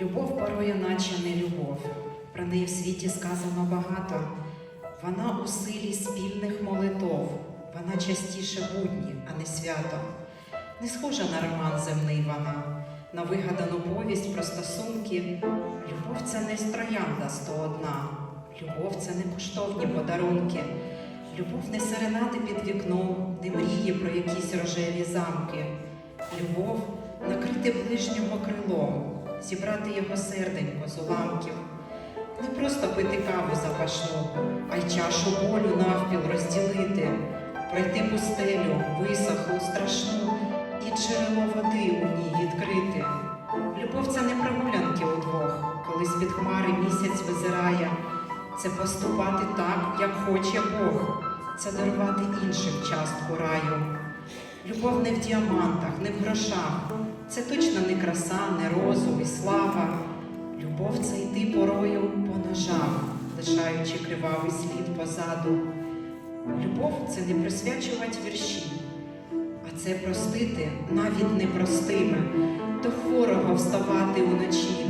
Любов порою наче не любов. Про неї в світі сказано багато. Вона у силі спільних молитов, вона частіше будні, а не свято. Не схожа на роман земний вона, на вигадану повість про стосунки. Любов це не троянда сто одна, любов це не коштовні подарунки. Любов не серенади під вікном, не мрії про якісь рожеві замки. Любов накрити ближнього крилом, зібрати його серденько з уламків. Не просто пити каву запашну, а й чашу болю навпіл розділити, пройти пустелю, висохлу, страшну, і джерело води у ній відкрити. Любов це не прогулянки удвох, коли з-під хмари місяць визирає. Це поступати так, як хоче Бог, це дарувати іншим частку раю. Любов не в діамантах, не в грошах. Це точно не краса, не розум і слава. Любов це йти порою по ножах, лишаючи кривавий слід позаду. Любов це не присвячувати вірші, а це простити навіть непростими, до хворого вставати уночі,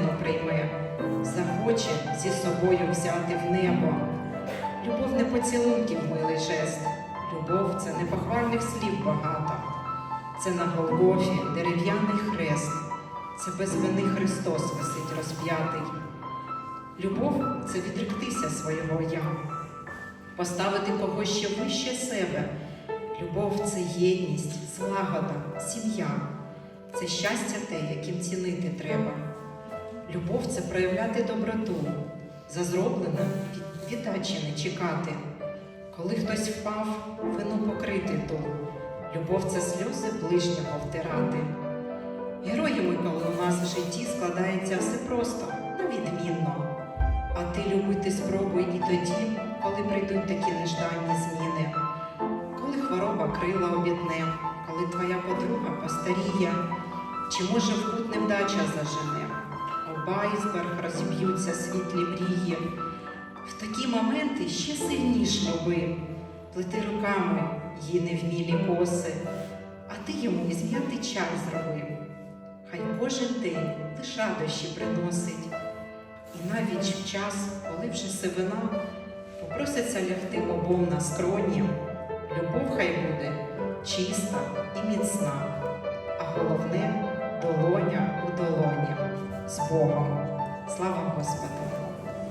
зранену прийме, захоче зі собою взяти в небо. Любов не поцілунків милий жест, любов це не похвальних слів багато. Це на Голгофі дерев'яний хрест, це без вини Христос висить розп'ятий. Любов це відректися свого я, поставити когось ще вище себе. Любов це єдність, злагода, сім'я, це щастя те, яким цінити треба. Любов це проявляти доброту, за зроблене віддачі не чекати. Коли хтось впав, вину покрити ту. Любов це сльози ближнього втирати. Героями, коли у нас в житті складається все просто, на відмінно. А ти любити спробуй і тоді, коли прийдуть такі нежданні зміни, коли хвороба крила обідне, коли твоя подруга постаріє, чи може в кут невдача зажене, об айсберг розіб'ються світлі мрії. В такі моменти ще сильніш люби, плети руками її невмілі коси, а ти йому і зм'ятий чай зроби. Хай кожен день лиш радощі приносить. І навіть в час, коли вже сивина, попроситься лягти обом на скроні, любов хай буде чиста і міцна, а головне Богом. Слава Господу!